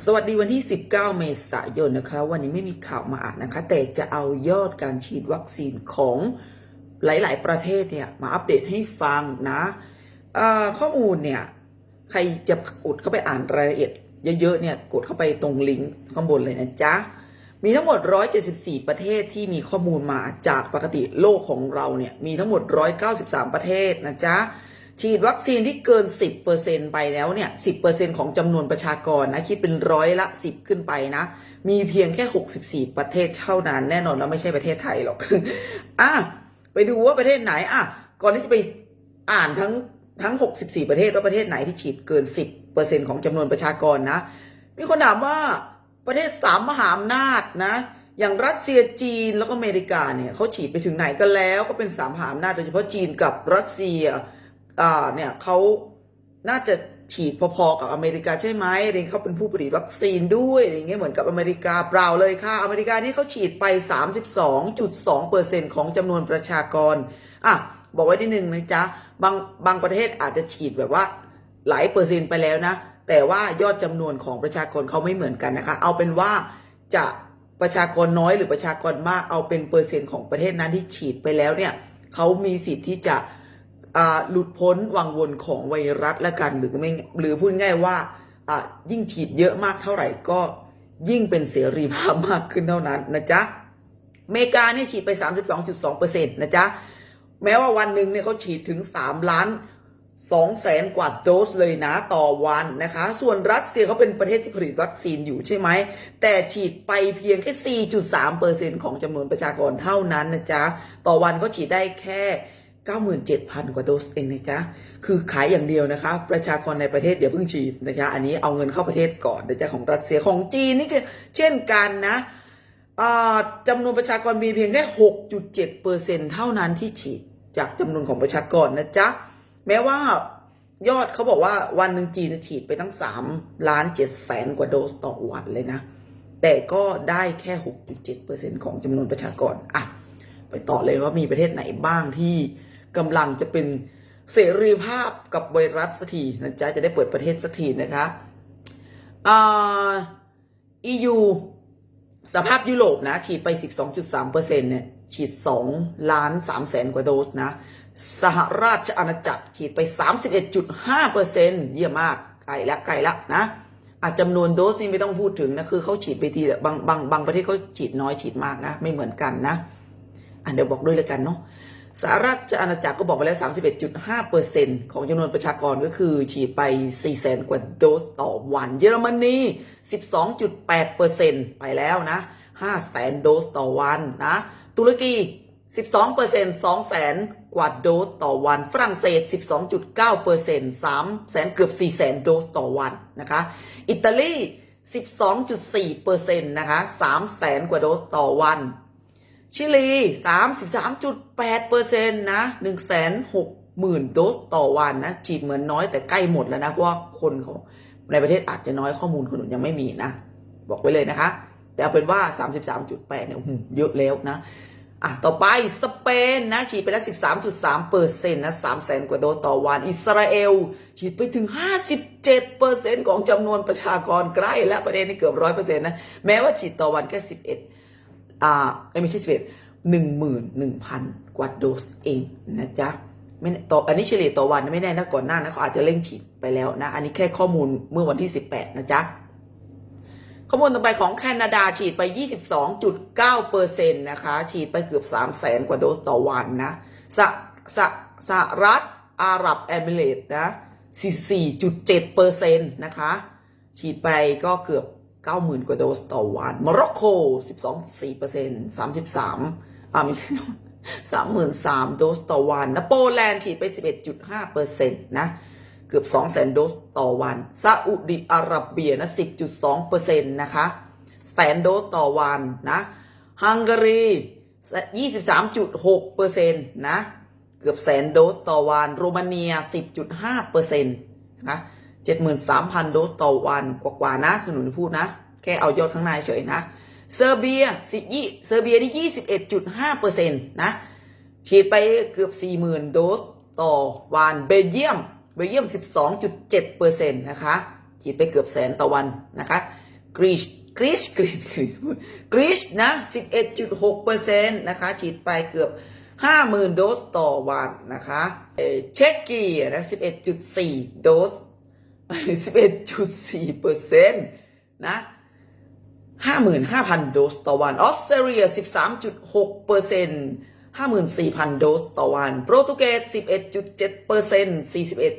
สวัสดีวันที่ 19 เมษายนนะคะ วันนี้ไม่มีข่าวมาอ่านนะคะ แต่จะเอายอดการฉีดวัคซีนของหลาย ๆ ประเทศเนี่ย มาอัปเดตให้ฟังนะข้อมูลเนี่ย ใครจะกดเข้าไปอ่านรายละเอียดเยอะ ๆ เนี่ย กดเข้าไปตรงลิงก์ข้างบนเลยนะจ๊ะ มีทั้งหมด 174 ประเทศที่มีข้อมูลมาจากปกติโลกของเราเนี่ย มีทั้งหมด 193 ประเทศนะจ๊ะ ฉีดวัคซีนที่เกิน 10%ไปแล้วเนี่ย 10%ของจำนวนประชากรนะคิดเป็นร้อยละ 10 ขึ้นไปนะ มีเพียงแค่ 64 ประเทศเท่านั้น แน่นอนแล้วไม่ใช่ประเทศไทยหรอกอะไปดูว่าประเทศไหนอะก่อนที่จะไปอ่านทั้งทั้ง 64 ประเทศว่าประเทศไหนที่ฉีดเกิน 10%ของจำนวนประชากรนะ มีคนถามว่าประเทศสามมหาอำนาจนะ อย่างรัสเซียจีนแล้วก็อเมริกาเนี่ยเขาฉีดไปถึงไหนกันแล้ว ก็เป็นสามมหาอำนาจโดยเฉพาะจีนกับรัสเซีย อ่าเนี่ยเขาน่าจะฉีดพอๆกับอเมริกาใช่ไหมเองเขาเป็นผู้ผลิตวัคซีนด้วยอย่างเงี้ยเหมือนกับอเมริกาเปล่าเลยค่ะ อเมริกานี่เขาฉีดไป 32.2%ของจำนวนประชากรอะบอกไว้ที่หนึ่งนะจ๊ะบางบางประเทศอาจจะฉีดแบบว่าหลายเปอร์เซ็นต์ไปแล้วนะ แต่ว่ายอดจำนวนของประชากรเขาไม่เหมือนกันนะคะ เอาเป็นว่าจะประชากรน้อยหรือประชากรมากเอาเป็นเปอร์เซ็นต์ของประเทศนั้นที่ฉีดไปแล้วเนี่ยเขามีสิทธิ์ที่จะ หลุดพ้นวังวนของไวรัสและกันหรือไม่หรือพูดง่ายว่ายิ่งฉีดเยอะมากเท่าไหร่ก็ยิ่งเป็นเสรีภาพมากขึ้นเท่านั้นนะจ๊ะอเมริกาเนี่ยฉีดไป 32.2%นะจ๊ะ แม้ว่าวันหนึ่งเนี่ยเขาฉีดถึง 3 ล้าน2แสนกว่าโดสเลยนะต่อวันนะคะ ส่วนรัสเซียเขาเป็นประเทศที่ผลิตวัคซีนอยู่ใช่ไหม แต่ฉีดไปเพียงแค่ 4.3%ของจำนวนประชากรเท่านั้นนะจ๊ะ ต่อวันเขาฉีดได้แค่ 97,000 กว่าโดสเองนะจ๊ะ คือขายอย่างเดียวนะคะ ประชากรในประเทศเดี๋ยวเพิ่งฉีดนะจ๊ะ อันนี้เอาเงินเข้าประเทศก่อนนะจ๊ะของรัสเซียของจีนนี่ก็เช่นกันนะอ่าจำนวนประชากรมีเพียงแค่ 6.7%เเท่านั้นที่ฉีดจากจำนวนของประชากรนะจ๊ะ แม้ว่ายอดเขาบอกว่าวันหนึ่งจีนจะฉีดไปตั้ง3ล้าน7แสนกว่าโดสต่อวันเลยนะ แต่ก็ได้แค่ 6.7%ของจำนวนประชากรอะไปต่อเลยว่ามีประเทศไหนบ้างที่ กำลังจะเป็นเสรีภาพกับไวรัสสักทีนะจ๊ะจะได้เปิดประเทศสักทีนะคะอ่า EU สภาพยุโรปนะ ฉีดไป 12.3%เนี่ยฉีด 2 ล้าน3แสนกว่าโดสนะ สหราชอาณาจักรฉีดไป 31.5%เยี่ยมมากไกลละไกลละนะอาจจำนวนโดสนี่ไม่ต้องพูดถึงนะ คือเขาฉีดไปทีละบางบางบางประเทศเขาฉีดน้อยฉีดมากนะ ไม่เหมือนกันนะอะเดี๋ยวบอกด้วยเลยกันเนาะ สหราชอาณาจักรก็บอกไปแล้ว 31.5%ของจำนวนประชากรก็คือฉีดไป400,000กว่าโดสต่อวัน เยอรมนี 12.8%ไปแล้วนะ500,000โดสต่อวันนะ ตุรกี 12% 200,000กว่าโดสต่อวัน ฝรั่งเศส 12.9% 300,000เกือบ400,000โดสต่อวันนะคะ อิตาลี 12.4%นะคะ300,000กว่าโดสต่อวัน ชิลี 33.8%นต์นะ160,000 โดสต่อวันนะ ฉีดเหมือนน้อยแต่ใกล้หมดแล้วนะ เพราะว่าคนเขาในประเทศอาจจะน้อยข้อมูลคนอื่นยังไม่มีนะ บอกไว้เลยนะคะ แต่เอาเป็นว่า 33.8เนี่ยเยอะแล้วนะอะต่อไปสเปนนะฉีดไปแล้ว 13.3เปอร์เซ็นต์นะ3แสนกว่าโดสต่อวัน อิสราเอล ฉีดไปถึง 57เปอร์เซ็นต์ของจำนวนประชากรใกล้และประเทศนี้เกือบร้อยเปอร์เซ็นต์นะ แม้ว่าฉีดต่อวันแค่ 11 อ่าไม่ใช่สิบเอ็ดหนึ่งหมื่นหนึ่งพันกว่าโดสเองนะจ๊ะไม่ต่ออันนี้เฉลี่ยต่อวันไม่แน่นะก่อนหน้านะเขาอาจจะเร่งฉีดไปแล้วนะ อันนี้แค่ข้อมูลเมื่อวันที่สิบแปดนะจ๊ะข้อมูลต่อไปของแคนาดาฉีดไป 22.9เปอร์เซ็นต์นะคะ ฉีดไปเกือบ 3 0 0แสนกว่าโดสต่อวันนะสหสหสหรัฐอาหรับเอมิเรตส์นะ 44.7เปอร์เซ็นต์นะคะ ฉีดไปก็เกือบ 90,000 กว่าโดสต่อวันโมร็อกโก12.4เปอร์เซ็นต์33อ่าไม่ใช่33,000โดสต่อวันนะโปแลนด์ฉีดไป 11.5เปอร์เซ็นต์นะเกือบ 200,000โดสต่อวันซาอุดิอาระเบียนะ 10.2%นะคะแสนโดสต่อวันนะฮังการี 23.6%นะเกือบแสนโดสต่อวันโรมาเนีย 10.5%นะ เจ็ดหมื่นสามพันโดสต่อวันกว่าๆนะสนุนพูดนะ แค่เอายอดข้างในเฉยนะ เซอร์เบียสิยี่เซอร์เบียนี่ยี่สิบเอ็ดจุดห้าเปอร์เซ็นต์นะ ฉีดไปเกือบสี่หมื่นโดสต่อวันเบลเยียมเบลเยียมสิบสองจุดเจ็ดเปอร์เซ็นต์นะคะ ฉีดไปเกือบแสนต่อวันนะคะกรีชกรีชกรีชกรีชนะสิบเอ็ดจุดหกเปอร์เซ็นต์นะคะ ฉีดไปเกือบห้าหมื่นโดสต่อวันนะคะเช็กกี้นะสิบเอ็ดจุดสี่โดส 11.4เปอร์เซ็นต์นะ55,000โดสต่อวัน ออสเตรเลีย13.6เปอร์เซ็นต์54,000โดสต่อวัน โปรตุเกส11.7เปอร์เซ็นต์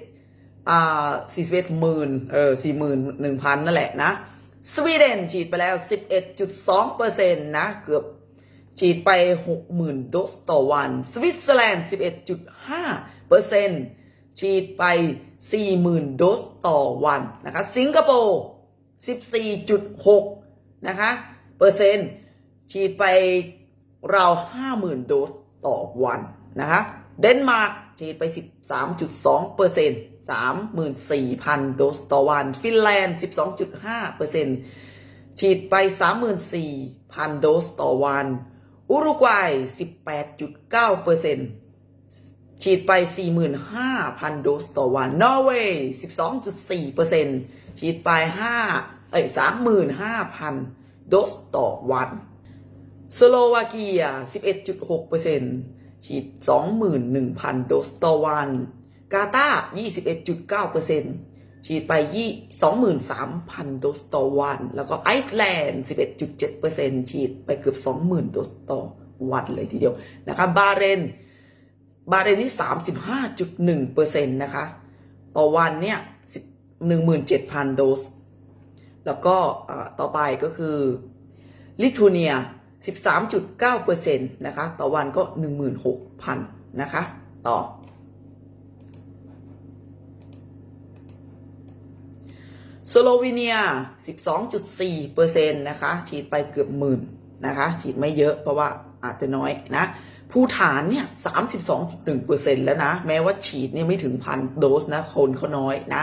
41อ่า41หมื่นเออ41,000นั่นแหละนะ สวีเดนฉีดไปแล้ว11.2เปอร์เซ็นต์นะ เกือบฉีดไป60,000โดสต่อวัน สวิตเซอร์แลนด์11.5เปอร์เซ็นต์ ฉีดไป 40,000 โดสต่อวันนะคะ สิงคโปร์ 14.6 นะคะ เปอร์เซ็นต์ฉีดไปราว 50,000 โดสต่อวันนะคะ เดนมาร์กฉีดไป 13.2 เปอร์เซ็นต์34,000 โดสต่อวัน ฟินแลนด์ 12.5 เปอร์เซ็นต์ฉีดไป 34,000 โดสต่อวัน อุรุกวัย 18.9 เปอร์เซ็นต์ ฉีดไป 45,000 โดสต่อวัน นอร์เวย์12.4เปอร์เซ็นต์ฉีดไป5เอ้ย35,000 โดสต่อวัน สโลวาเกีย 11.6เปอร์เซ็นต์ฉีด 21,000 โดสต่อวัน กาตาร์21.9เปอร์เซ็นต์ฉีดไปยี่23,000โดสต่อวัน แล้วก็ไอซ์แลนด์11.7%ฉีดไปเกือบ20,000โดสต่อวันเลยทีเดียวนะคะบาเรน บาเรนที่สามสิบห้าจุดหนึ่งเปอร์เซ็นต์นะคะ ต่อวันเนี่ยสิบหนึ่งหมื่นเจ็ดพันโดส แล้วก็ต่อไปก็คือลิทัวเนียสิบสามจุดเก้าเปอร์เซ็นต์นะคะ ต่อวันก็หนึ่งหมื่นหกพันนะคะ ต่อ สโลวีเนียสิบสองจุดสี่เปอร์เซ็นต์นะคะ ฉีดไปเกือบหมื่นนะคะ ฉีดไม่เยอะเพราะว่าอาจจะน้อยนะ ภูฐานเนี่ย32.1%แล้วนะ แม้ว่าฉีดเนี่ยไม่ถึงพันโดสนะ คนเขาน้อยนะ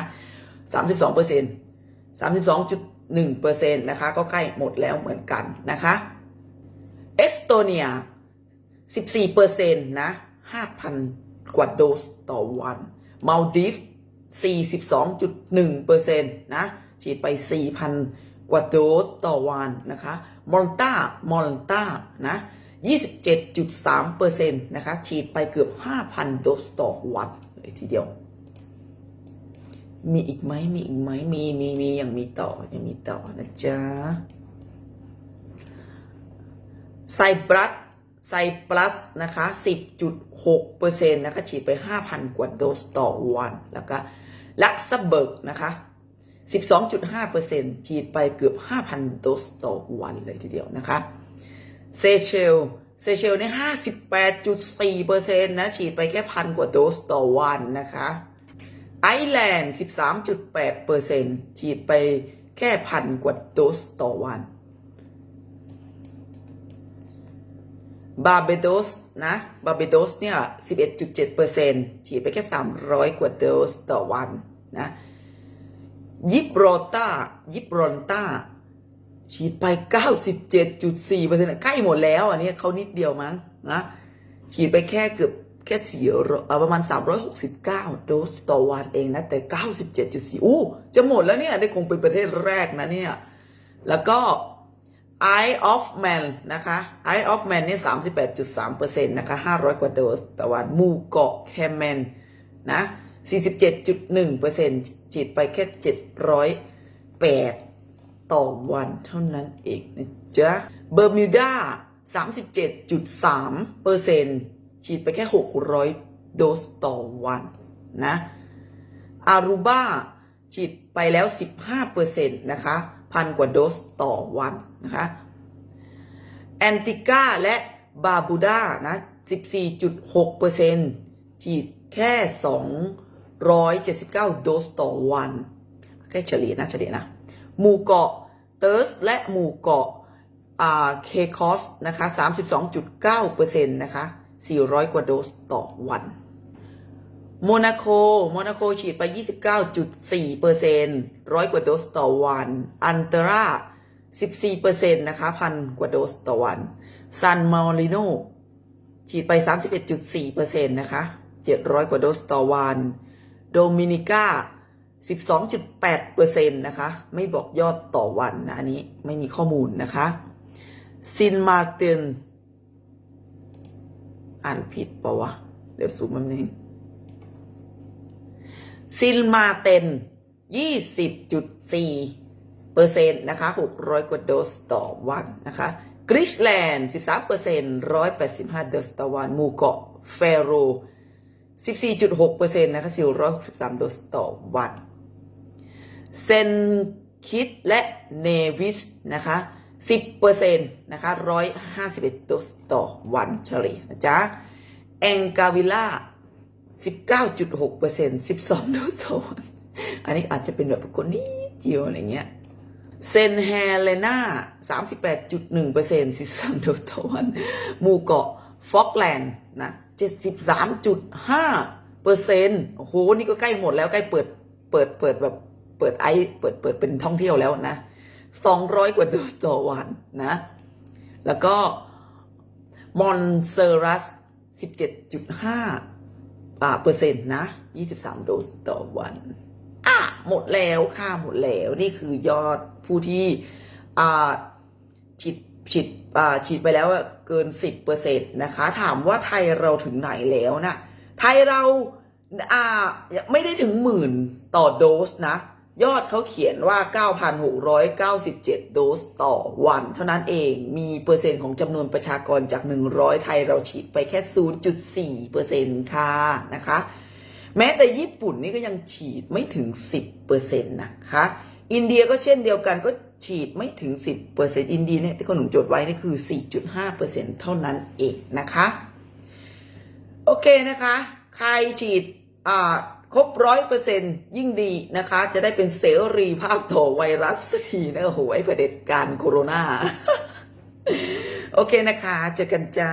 32% 32.1%นะคะ ก็ใกล้หมดแล้วเหมือนกันนะคะเอสโตเนีย14%นะ5,000กว่าโดสต่อวันมาลดิฟ42.1%นะฉีดไป 4,000 กว่าโดสต่อวันนะคะมอลตามอลตานะ 27.3%นะคะ ฉีดไปเกือบ 5,000 โดสต่อวันเลยทีเดียว มีอีกไหมมีอีกไหมมีมีมียังมีต่อยังมีต่อนะจ๊ะไซปรัสไซปรัสนะคะ 10.6%นะคะ ฉีดไป 5,000 กว่าโดสต่อวัน แล้วก็ลักซเบิร์กนะคะ 12.5%ฉีดไปเกือบ 5,000 โดสต่อวันเลยทีเดียวนะคะ เซเชลเซเชลเนี่ยห้าสิบแปดจุดสี่เปอร์เซ็นต์นะ ฉีดไปแค่พันกว่าโดสต่อวันนะคะ ไอแลนด์สิบสามจุดแปดเปอร์เซ็นต์ฉีดไปแค่พันกว่าโดสต่อวัน บาเบโดสนะ บาเบโดสเนี่ยสิบเอ็ดจุดเจ็ดเปอร์เซ็นต์ฉีดไปแค่สามร้อยกว่าโดสต่อวันนะยิบรอตายิบรอนตา ฉีดไป 97.4%ใกล้หมดแล้วอันนี้เขานิดเดียวมั้งนะฉีดไปแค่เกือบแค่สี่ประมาณ 369 โดสต่อวันเองนะ แต่ 97.4 อู้ จะหมดแล้วเนี่ย ได้คงเป็นประเทศแรกนะเนี่ย แล้วก็ Eye of Man นะคะ Eye of Man เนี่ย 38.3%นะคะ 500 กว่าโดสต่อวันมูเกาะแคมเมนนะ 47.1%ฉีดไปแค่ 708 ต่อวันเท่านั้นเองนะจ๊ะเบอร์มิวดา37.3%ฉีดไปแค่ 600 โดสต่อวันนะอารูบาฉีดไปแล้ว 15%นต์นะคะพันกว่าโดสต่อวันนะคะแอนติก้าและบาบูดานะ14.6%ฉีดแค่ 279 โดสต่อวันแค่เฉลี่ยนะเฉลี่ยนะ หมู่เกาะเติร์สและหมู่เกาะเคคอสนะคะ32.9%นะคะ 400 กว่าโดสต่อวัน โมนาโกโมนาโกฉีดไป 29.4เปอร์เซ็นต์ร้อยกว่าโดสต่อวัน อันเตรา14เปอร์เซ็นต์นะคะพันกว่าโดสต่อวัน ซันมาริโนฉีดไป 31.4เปอร์เซ็นต์นะคะ 700 กว่าโดสต่อวัน โดมินิกา 12.8%นะคะ ไม่บอกยอดต่อวันนะ อันนี้ไม่มีข้อมูลนะคะซินมาร์ตินอ่านผิดปะวะ เดี๋ยวซูมมันนึงซินมาเตน20.4เปอร์เซ็นต์นะคะ 600 กว่าโดสต่อวันนะคะกริชแลนด์13เปอร์เซ็นต์185 โดสต่อวันหมู่เกาะเฟโร14.6%นะคะ463 โดสต่อวัน เซนคิดและเนวิชนะคะ10%นะคะ151 โดสต่อวันเฉลี่ยนะจ๊ะแองกาวิล่า19.6% 12 โดสต่อวันอันนี้อาจจะเป็นแบบคนนี้เจียวอะไรเงี้ยเซนแฮเลนา38.1% 43โดสต่อวันหมู่เกาะฟอกแลนด์นะ73.5เปอร์เซ็นต์โอ้โห นี่ก็ใกล้หมดแล้วใกล้เปิดเปิดเปิดแบบ เปิดไอเปิดเปิดเป็นท่องเที่ยวแล้วนะ200กว่าโดสต่อวันนะ แล้วก็มอนเซอรัส17.5อ่าเปอร์เซ็นต์นะ23โดสต่อวันอะหมดแล้วค่ะหมดแล้วนี่คือยอดผู้ที่อ่าฉีดฉีดอ่าฉีดไปแล้วอะเกิน10%นะคะ ถามว่าไทยเราถึงไหนแล้วนะไทยเราอ่าไม่ได้ถึงหมื่นต่อโดสนะ ยอดเขาเขียนว่า 9,697 โดสต่อวัน เท่านั้นเอง มีเปอร์เซ็นต์ของจำนวนประชากรจาก 100 ไทยเราฉีดไปแค่ 0.4%ค่ะนะคะ แม้แต่ญี่ปุ่นนี่ก็ยังฉีดไม่ถึง 10%นต์นะคะ อินเดียก็เช่นเดียวกันก็ฉีดไม่ถึง 10%อินเดียเนี่ยที่คนหนุ่มจดไว้นี่คือ 4.5%เท่านั้นเองนะคะ โอเคนะคะ ใครฉีดอ่า ครบร้อยเปอร์เซ็นยิ่งดีนะคะ จะได้เป็นเสรีภาพต่อไวรัสสักทีนะโอ้โหไอ้ประเด็จการโคโรนาโอเคนะคะ เจอกันจ้า